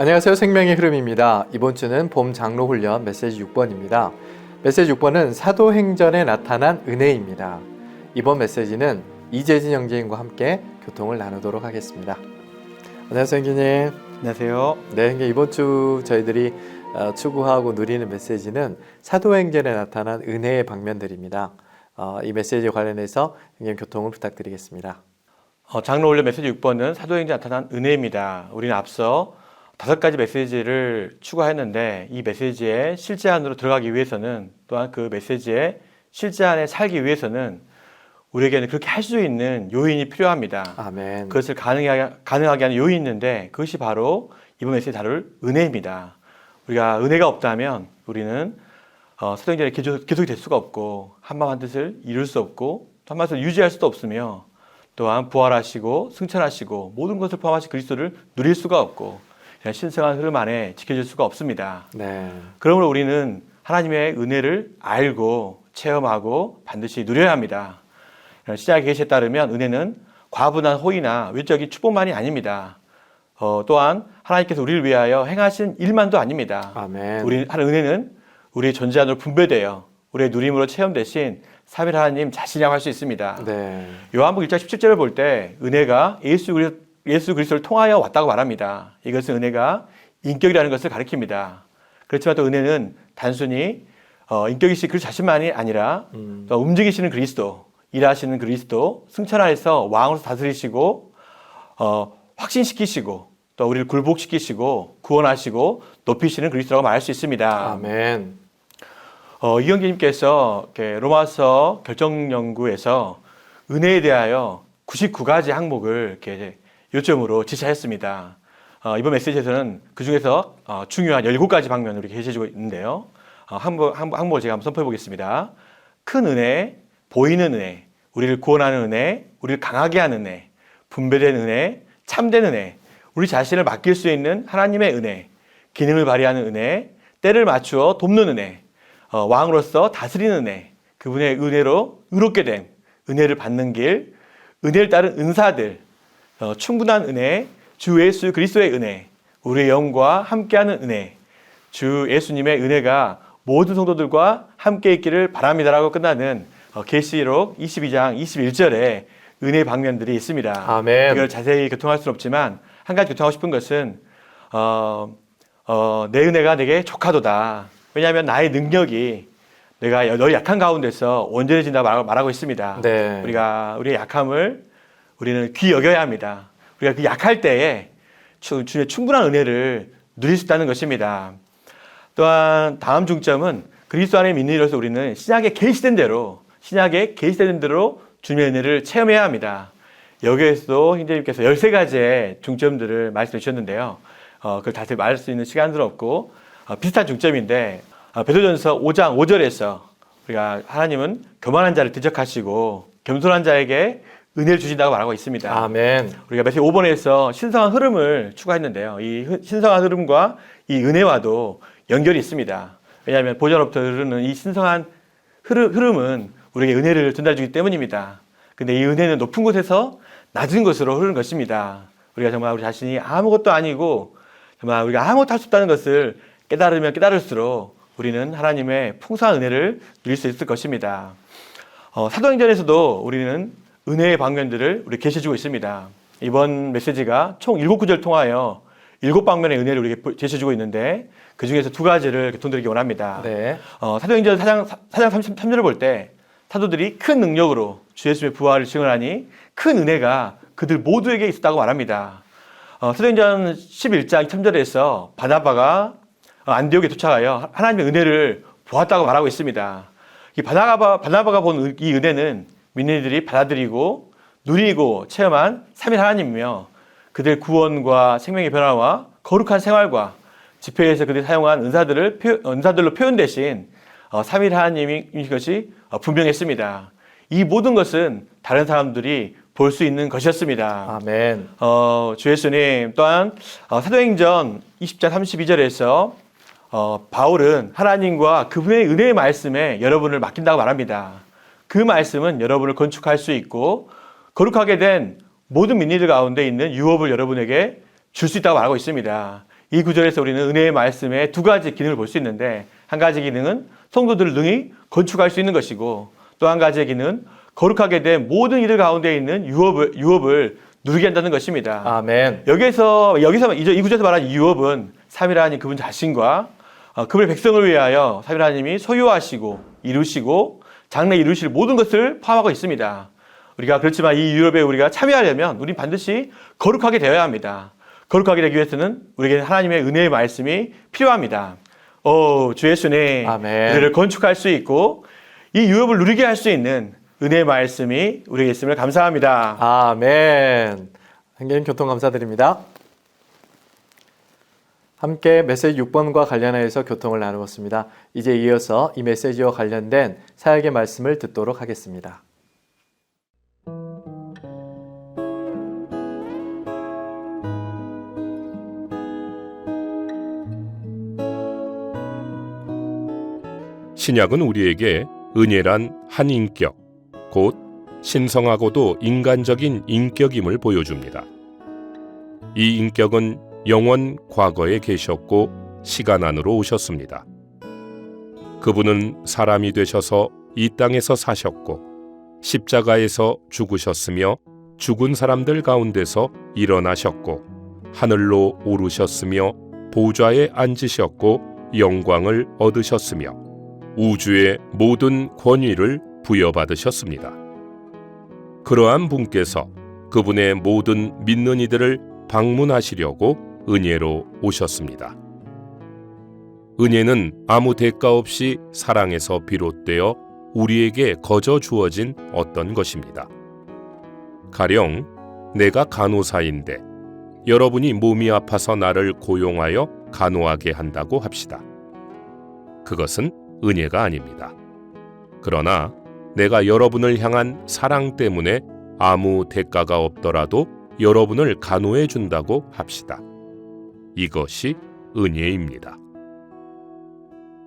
안녕하세요. 생명의 흐름입니다. 이번 주는 봄 장로 훈련 메시지 6번입니다. 메시지 6번은 사도행전에 나타난 은혜입니다. 이번 메시지는 이재진 형제님과 함께 교통을 나누도록 하겠습니다. 안녕하세요, 형제님. 안녕하세요. 네, 형제 이번 주 저희들이 어, 추구하고 누리는 메시지는 사도행전에 나타난 은혜의 방면들입니다. 어, 이 메시지에 관련해서 형님 교통을 부탁드리겠습니다. 어, 장로 올려 메시지 6번은 사도행전에 나타난 은혜입니다. 우리는 앞서 다섯 가지 메시지를 추구했는데 이 메시지의 실제 안으로 들어가기 위해서는 또한 그 메시지의 실제 안에 살기 위해서는 우리에게는 그렇게 할 수 있는 요인이 필요합니다. 아멘. 그것을 가능하게, 가능하게 하는 요인이 있는데 그것이 바로 이번 메시지 다룰 은혜입니다. 우리가 은혜가 없다면 우리는 어, 사도행전에 계속, 계속이 될 수가 없고 한마음 한 뜻을 이룰 수 없고 또 한마음을 유지할 수도 없으며 또한 부활하시고 승천하시고 모든 것을 포함하신 그리스도를 누릴 수가 없고 신성한 흐름 안에 지켜질 수가 없습니다. 네. 그러므로 우리는 하나님의 은혜를 알고 체험하고 반드시 누려야 합니다. 시작의 계시에 따르면 은혜는 과분한 호의나 외적인 축복만이 아닙니다. 어, 또한 하나님께서 우리를 위하여 행하신 일만도 아닙니다. 아멘. 우리 은혜는 우리의 존재 안으로 분배되어 우리의 누림으로 체험되신 삼일 하나님 자신이라고 할 수 있습니다. 네. 요한복 1장 17절을 볼 때 은혜가 예수 그리 예수 그리스도를 통하여 왔다고 말합니다. 이것은 은혜가 인격이라는 것을 가리킵니다. 그렇지만 또 은혜는 단순히 어, 인격이신 그 자신만이 아니라 음. 또 움직이시는 그리스도, 일하시는 그리스도, 승천하에서 왕으로 다스리시고 어, 확신시키시고 또 우리를 굴복시키시고 구원하시고 높이시는 그리스도라고 말할 수 있습니다. 아멘. 어, 이영기님께서 로마서 결정 연구에서 은혜에 대하여 99가지 항목을 이렇게 요점으로 지시했습니다. 어, 이번 메시지에서는 그 중에서 어, 중요한 17가지 방면으로 이렇게 해주고 있는데요. 어, 항목, 항목을 제가 한번 선포해 보겠습니다. 큰 은혜, 보이는 은혜, 우리를 구원하는 은혜, 우리를 강하게 하는 은혜, 분배된 은혜, 참된 은혜, 우리 자신을 맡길 수 있는 하나님의 은혜, 기능을 발휘하는 은혜, 때를 맞추어 돕는 은혜, 어, 왕으로서 다스리는 은혜, 그분의 은혜로 의롭게 됨, 은혜를 받는 길, 은혜를 따른 은사들, 어, 충분한 은혜, 주 예수 그리스도의 은혜, 우리의 영과 함께하는 은혜, 주 예수님의 은혜가 모든 성도들과 함께 있기를 바랍니다라고 끝나는 어, 계시록 22장 21절에 은혜 방면들이 있습니다. 아멘. 이걸 자세히 교통할 수는 없지만 한 가지 교통하고 싶은 것은 어, 어, 내 은혜가 내게 족하도다. 왜냐하면 나의 능력이 내가 너희 약한 가운데서 온전해진다 말하고, 말하고 있습니다. 네. 우리가 우리의 약함을 우리는 귀 여겨야 합니다. 우리가 그 약할 때에 주- 주의 충분한 은혜를 누릴 수 있다는 것입니다. 또한 다음 중점은 그리스도 안에 믿는 이로서 우리는 신약에 계시된 대로 신약에 계시된 대로 주님의 은혜를 체험해야 합니다. 여기에서도 형제님께서 13가지의 중점들을 말씀해 주셨는데요. 어, 그걸 다시 말할 수 있는 시간은 없고 어, 비슷한 중점인데 어, 베드로전서 5장 5절에서 우리가 하나님은 교만한 자를 대적하시고 겸손한 자에게 은혜를 주신다고 말하고 있습니다. 아멘. 우리가 메시지 5번에서 신성한 흐름을 추구했는데요. 이 흐- 신성한 흐름과 이 은혜와도 연결이 있습니다. 왜냐하면 보전로부터 흐르는 이 신성한 흐름, 흐름은 우리에게 은혜를 전달주기 때문입니다. 근데 이 은혜는 높은 곳에서 낮은 곳으로 흐르는 것입니다. 우리가 정말 우리 자신이 아무것도 아니고 정말 우리가 아무것도 할 수 없다는 것을 깨달으면 깨달을수록 우리는 하나님의 풍성한 은혜를 누릴 수 있을 것입니다. 어, 사도행전에서도 우리는 은혜의 방면들을 우리 계시해주고 있습니다. 이번 메시지가 총 일곱 구절 통하여 일곱 방면의 은혜를 우리에게 제시해주고 있는데 그 중에서 두 가지를 교통드리기 원합니다. 네. 어, 사도행전 4장, 4장 33절을 볼 때 사도들이 큰 능력으로 주 예수의 부활을 증언하니 큰 은혜가 그들 모두에게 있었다고 말합니다. 어, 사도행전 11장 3절에서 바나바가 어, 안디옥에 도착하여 하나님의 은혜를 보았다고 말하고 있습니다. 이 바나바, 바나바가 본 이 은혜는 민니들이 받아들이고 누리고 체험한 삼일 하나님이며 그들 구원과 생명의 변화와 거룩한 생활과 집회에서 그들이 사용한 은사들을 표- 은사들로 표현되신 어, 삼일 하나님인 것이 어, 분명했습니다. 이 모든 것은 다른 사람들이 볼 수 있는 것이었습니다. 아멘. 어, 주 예수님 또한 어, 사도행전 20장 32절에서 어, 바울은 하나님과 그분의 은혜의 말씀에 여러분을 맡긴다고 말합니다. 그 말씀은 여러분을 건축할 수 있고 거룩하게 된 모든 민니들 가운데 있는 유업을 여러분에게 줄 수 있다고 말하고 있습니다. 이 구절에서 우리는 은혜의 말씀의 두 가지 기능을 볼 수 있는데 한 가지 기능은 성도들을 능히 건축할 수 있는 것이고 또 한 가지의 기능은 거룩하게 된 모든 이들 가운데 있는 유업을 유업을 누리게 한다는 것입니다. 아멘. 여기서 여기서 이이 구절에서 말하는 유업은 삼위라 하나님 그분 자신과 어, 그분의 백성을 위하여 삼위라 하나님이 소유하시고 이루시고 장래 이루실 모든 것을 포함하고 있습니다. 우리가 그렇지만 이 유업에 우리가 참여하려면 우리 반드시 거룩하게 되어야 합니다. 거룩하게 되기 위해서는 우리에게 하나님의 은혜의 말씀이 필요합니다. 오, 주 예수님, 아멘. 우리를 건축할 수 있고 이 유업을 누리게 할 수 있는 은혜의 말씀이 우리에게 있음을 감사합니다. 아멘. 한개님 교통 감사드립니다. 함께 메시지 6번과 관련하여서 교통을 나누었습니다. 이제 이어서 이 메시지와 관련된 사역의 말씀을 듣도록 하겠습니다. 신약은 우리에게 은혜란 한 인격, 곧 신성하고도 인간적인 인격임을 보여줍니다. 이 인격은 영원 과거에 계셨고 시간 안으로 오셨습니다. 그분은 사람이 되셔서 이 땅에서 사셨고 십자가에서 죽으셨으며 죽은 사람들 가운데서 일어나셨고 하늘로 오르셨으며 보좌에 앉으셨고 영광을 얻으셨으며 우주의 모든 권위를 부여받으셨습니다. 그러한 분께서 그분의 모든 믿는 이들을 방문하시려고 은혜로 오셨습니다. 은혜는 아무 대가 없이 사랑에서 비롯되어 우리에게 거저 주어진 어떤 것입니다. 가령 내가 간호사인데 여러분이 몸이 아파서 나를 고용하여 간호하게 한다고 합시다. 그것은 은혜가 아닙니다. 그러나 내가 여러분을 향한 사랑 때문에 아무 대가가 없더라도 여러분을 간호해 준다고 합시다. 이것이 은혜입니다.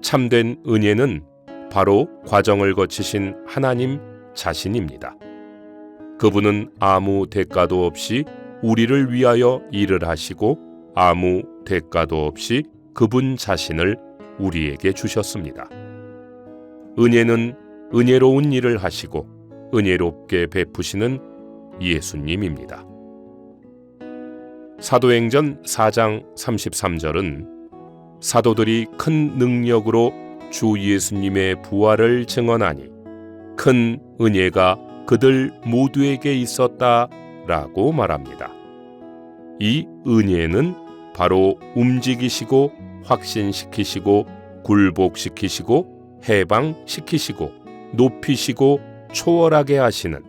참된 은혜는 바로 과정을 거치신 하나님 자신입니다. 그분은 아무 대가도 없이 우리를 위하여 일을 하시고 아무 대가도 없이 그분 자신을 우리에게 주셨습니다. 은혜는 은혜로운 일을 하시고 은혜롭게 베푸시는 예수님입니다. 사도행전 4장 33절은 사도들이 큰 능력으로 주 예수님의 부활을 증언하니 큰 은혜가 그들 모두에게 있었다 라고 말합니다. 이 은혜는 바로 움직이시고 확신시키시고 굴복시키시고 해방시키시고 높이시고 초월하게 하시는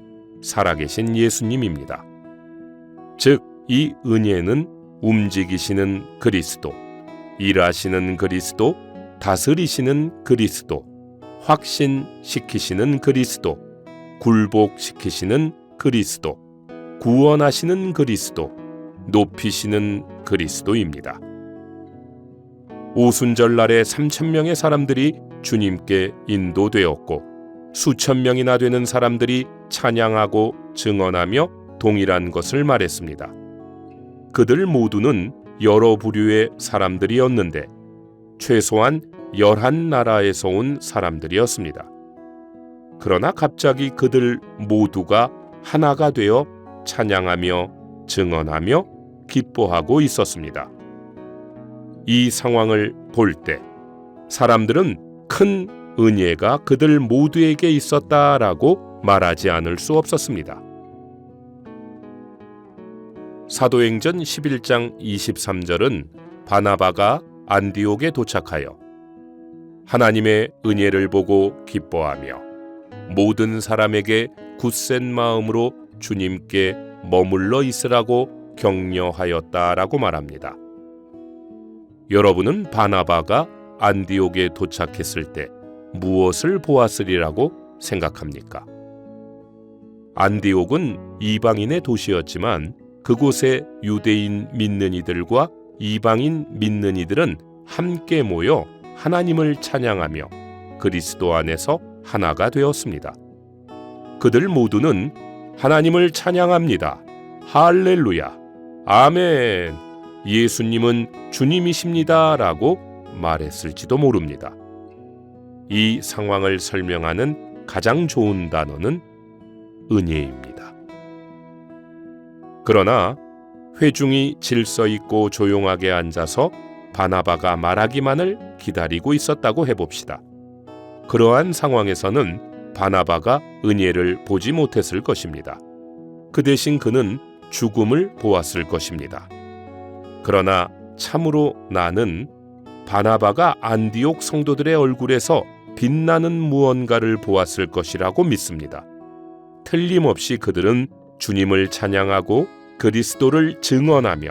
살아계신 예수님입니다. 즉, 이 은혜는 움직이시는 그리스도, 일하시는 그리스도, 다스리시는 그리스도, 확신시키시는 그리스도, 굴복시키시는 그리스도, 구원하시는 그리스도, 높이시는 그리스도입니다. 오순절날에 3천 명의 사람들이 주님께 인도되었고 수천 명이나 되는 사람들이 찬양하고 증언하며 동일한 것을 말했습니다. 그들 모두는 여러 부류의 사람들이었는데 최소한 열한 나라에서 온 사람들이었습니다. 그러나 갑자기 그들 모두가 하나가 되어 찬양하며 증언하며 기뻐하고 있었습니다. 이 상황을 볼 때 사람들은 큰 은혜가 그들 모두에게 있었다라고 말하지 않을 수 없었습니다. 사도행전 11장 23절은 바나바가 안디옥에 도착하여 하나님의 은혜를 보고 기뻐하며 모든 사람에게 굳센 마음으로 주님께 머물러 있으라고 격려하였다라고 말합니다. 여러분은 바나바가 안디옥에 도착했을 때 무엇을 보았으리라고 생각합니까? 안디옥은 이방인의 도시였지만 그곳에 유대인 믿는 이들과 이방인 믿는 이들은 함께 모여 하나님을 찬양하며 그리스도 안에서 하나가 되었습니다. 그들 모두는 하나님을 찬양합니다. 할렐루야. 아멘. 예수님은 주님이십니다 라고 말했을지도 모릅니다. 이 상황을 설명하는 가장 좋은 단어는 은혜입니다. 그러나 회중이 질서 있고 조용하게 앉아서 바나바가 말하기만을 기다리고 있었다고 해봅시다. 그러한 상황에서는 바나바가 은혜를 보지 못했을 것입니다. 그 대신 그는 죽음을 보았을 것입니다. 그러나 참으로 나는 바나바가 안디옥 성도들의 얼굴에서 빛나는 무언가를 보았을 것이라고 믿습니다. 틀림없이 그들은 주님을 찬양하고 그리스도를 증언하며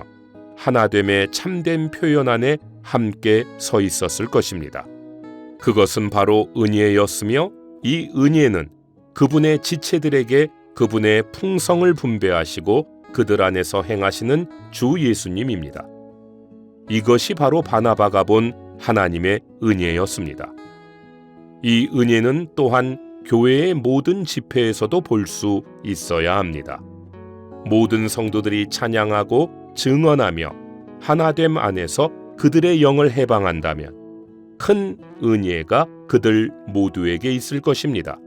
하나됨의 참된 표현 안에 함께 서 있었을 것입니다. 그것은 바로 은혜였으며 이 은혜는 그분의 지체들에게 그분의 풍성을 분배하시고 그들 안에서 행하시는 주 예수님입니다. 이것이 바로 바나바가 본 하나님의 은혜였습니다. 이 은혜는 또한 교회의 모든 집회에서도 볼 수 있어야 합니다. 모든 성도들이 찬양하고 증언하며 하나됨 안에서 그들의 영을 해방한다면 큰 은혜가 그들 모두에게 있을 것입니다.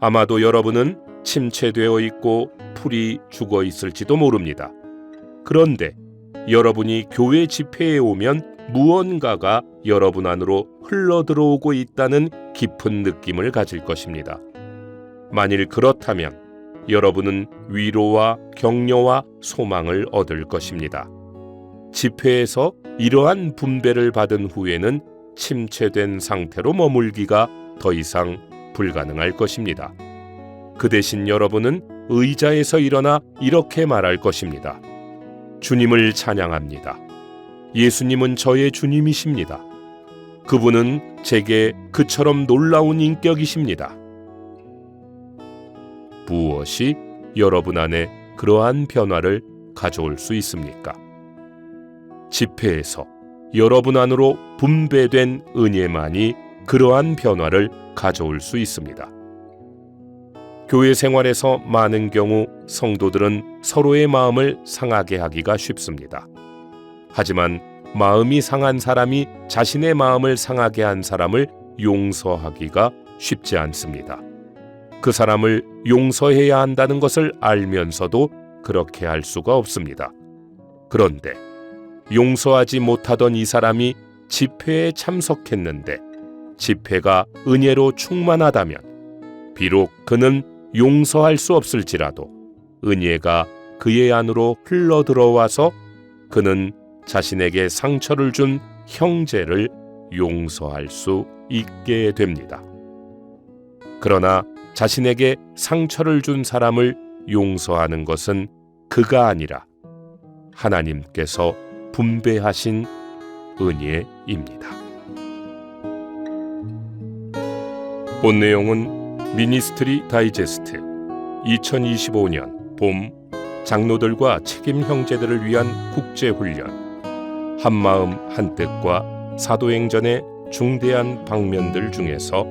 아마도 여러분은 침체되어 있고 풀이 죽어 있을지도 모릅니다. 그런데 여러분이 교회 집회에 오면 무언가가 여러분 안으로 흘러 들어오고 있다는 깊은 느낌을 가질 것입니다. 만일 그렇다면 여러분은 위로와 격려와 소망을 얻을 것입니다. 집회에서 이러한 분배를 받은 후에는 침체된 상태로 머물기가 더 이상 불가능할 것입니다. 그 대신 여러분은 의자에서 일어나 이렇게 말할 것입니다. 주님을 찬양합니다. 예수님은 저의 주님이십니다. 그분은 제게 그처럼 놀라운 인격이십니다. 무엇이 여러분 안에 그러한 변화를 가져올 수 있습니까? 집회에서 여러분 안으로 분배된 은혜만이 그러한 변화를 가져올 수 있습니다. 교회 생활에서 많은 경우 성도들은 서로의 마음을 상하게 하기가 쉽습니다. 하지만 마음이 상한 사람이 자신의 마음을 상하게 한 사람을 용서하기가 쉽지 않습니다. 그 사람을 용서해야 한다는 것을 알면서도 그렇게 할 수가 없습니다. 그런데 용서하지 못하던 이 사람이 집회에 참석했는데 집회가 은혜로 충만하다면 비록 그는 용서할 수 없을지라도 은혜가 그의 안으로 흘러 들어와서 그는 자신에게 상처를 준 형제를 용서할 수 있게 됩니다. 그러나 자신에게 상처를 준 사람을 용서하는 것은 그가 아니라 하나님께서 분배하신 은혜입니다. 본 내용은 미니스트리 다이제스트 2025년 봄 장로들과 책임 형제들을 위한 국제 훈련 한마음 한뜻과 사도행전의 중대한 방면들 중에서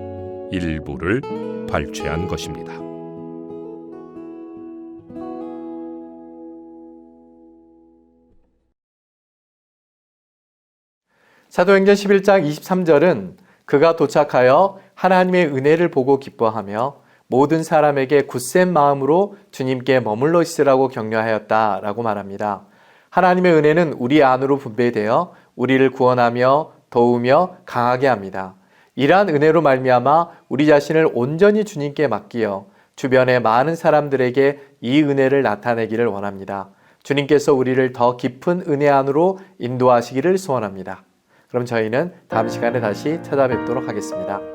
일부를 발췌한 것입니다. 사도행전 11장 23절은 그가 도착하여 하나님의 은혜를 보고 기뻐하며 모든 사람에게 굳센 마음으로 주님께 머물러 있으라고 격려하였다라고 말합니다. 하나님의 은혜는 우리 안으로 분배되어 우리를 구원하며 도우며 강하게 합니다. 이러한 은혜로 말미암아 우리 자신을 온전히 주님께 맡기어 주변의 많은 사람들에게 이 은혜를 나타내기를 원합니다. 주님께서 우리를 더 깊은 은혜 안으로 인도하시기를 소원합니다. 그럼 저희는 다음 시간에 다시 찾아뵙도록 하겠습니다.